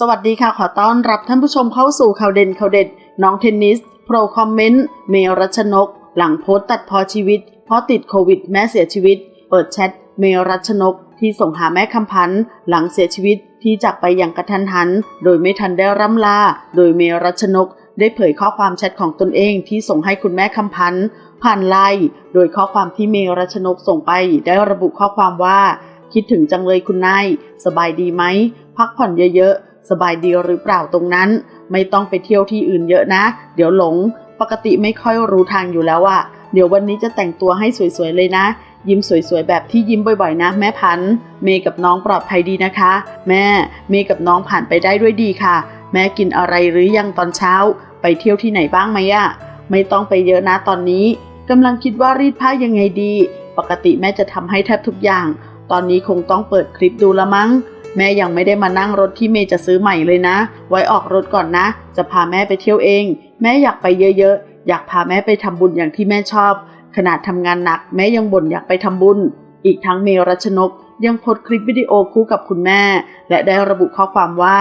สวัสดีค่ะ ขอต้อนรับท่านผู้ชมเข้าสู่ข่าวเด่นข่าวเด็ด น้องเทนนิส โปรคอมเมนต์ เมรัชนก หลังโพสต์ตัดพอชีวิต เพราะติดโควิดแม่เสียชีวิต เปิดแชทเมรัชนก ที่ส่งหาแม่คำพันธ์หลังเสียชีวิตที่จากไปอย่างกระทันหัน โดยไม่ทันได้ร่ำลา โดยเมรัชนก ได้เผยข้อความแชทของตนเองที่ส่งให้คุณแม่คำพันธ์ผ่านไลน์โดยข้อความที่เมรัชนกส่งไปได้ระบุข้อความว่า คิดถึงจังเลยคุณนายสบายดีไหมพักผ่อนเยอะๆ สบายดีหรือเปล่าตรงนั้น ไม่ต้องไปเที่ยวที่อื่นเยอะนะ เดี๋ยวหลง ปกติไม่ค่อยรู้ทางอยู่แล้วอะเดี๋ยววันนี้จะแต่งตัวให้สวยๆเลยนะ ยิ้มสวยๆแบบที่ยิ้มบ่อยๆ นะ แม่พันเมย์กับน้องปลอดภัยดีนะคะ แม่เมย์กับน้องผ่านไปได้ด้วยดีค่ะ แม่กินอะไรหรือยังตอนเช้า ไปเที่ยวที่ไหนบ้างไหมอะไม่ต้องไปเยอะนะตอนนี้กำลังคิดว่ารีดผ้ายังไงดี ปกติแม่จะทำให้แทบทุกอย่าง ตอนนี้คงต้องเปิดคลิปดูละมั้ง แม่ยังไม่ได้มานั่งรถที่เมย์จะซื้อใหม่เลยนะ ไว้ออกรถก่อนนะ จะพาแม่ไปเที่ยวเอง แม่อยากไปเยอะๆ อยากพาแม่ไปทำบุญอย่างที่แม่ชอบ ขนาดทำงานหนัก แม่ยังบ่นอยากไปทำบุญ อีกทั้งเมย์รัชนก ยังโพสคลิปวิดีโอคู่กับคุณแม่ และได้ระบุข้อความว่า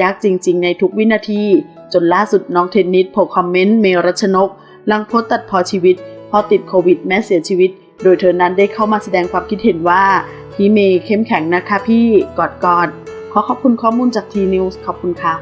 ยากจริง ๆ ในทุกวินาที จนล่าสุดน้องเทนนิสโพสต์คอมเมนต์เมรัชนกหลังโพสตัดพอชีวิตเพอติดโควิดแม่เสียชีวิต โดยเธอนั้นได้เข้ามาแสดงความคิดเห็นว่า พี่เมย์เข้มแข็งนะคะพี่กอดกอดขอขอบคุณข้อมูลจากทีนิวส์ขอบคุณค่ะ